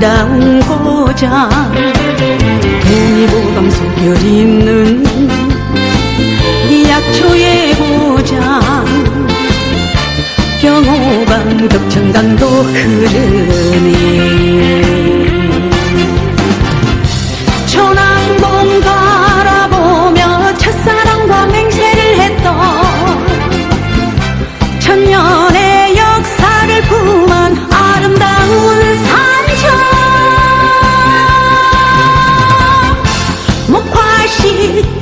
정다운 고장. 동의보감 소결 있는 약초의 고장. 경호강 덕천강도 흐르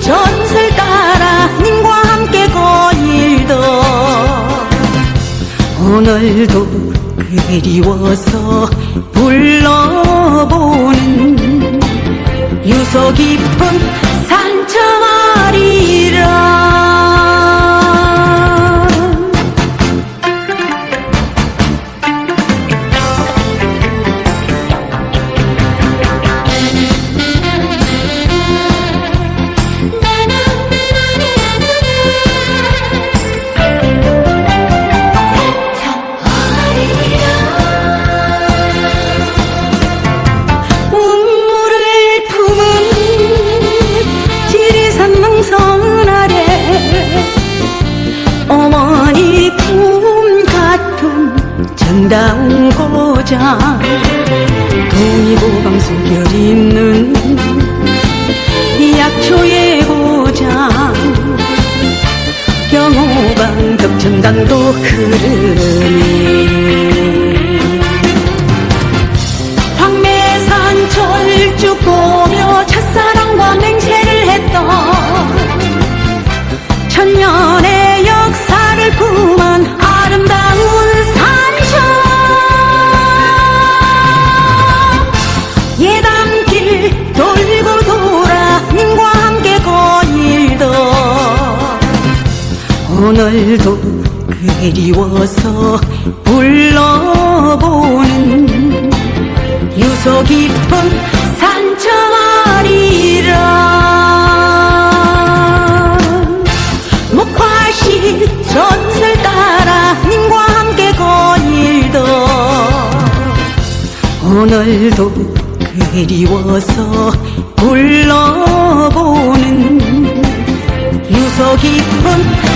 전설 따라 님과 함께 거닐던 오늘도 그리워서 불러보는 유서 깊은 정다운 고장 동의보감 소결 있는 약초의 고장 경호 강 덕 천강도 흐르네 오늘도 그리워서 불러보는 유서 깊은 산청아리라. 목화시 전설 따라 님과 함께 거닐던 오늘도 그리워서 불러보는 유서 깊은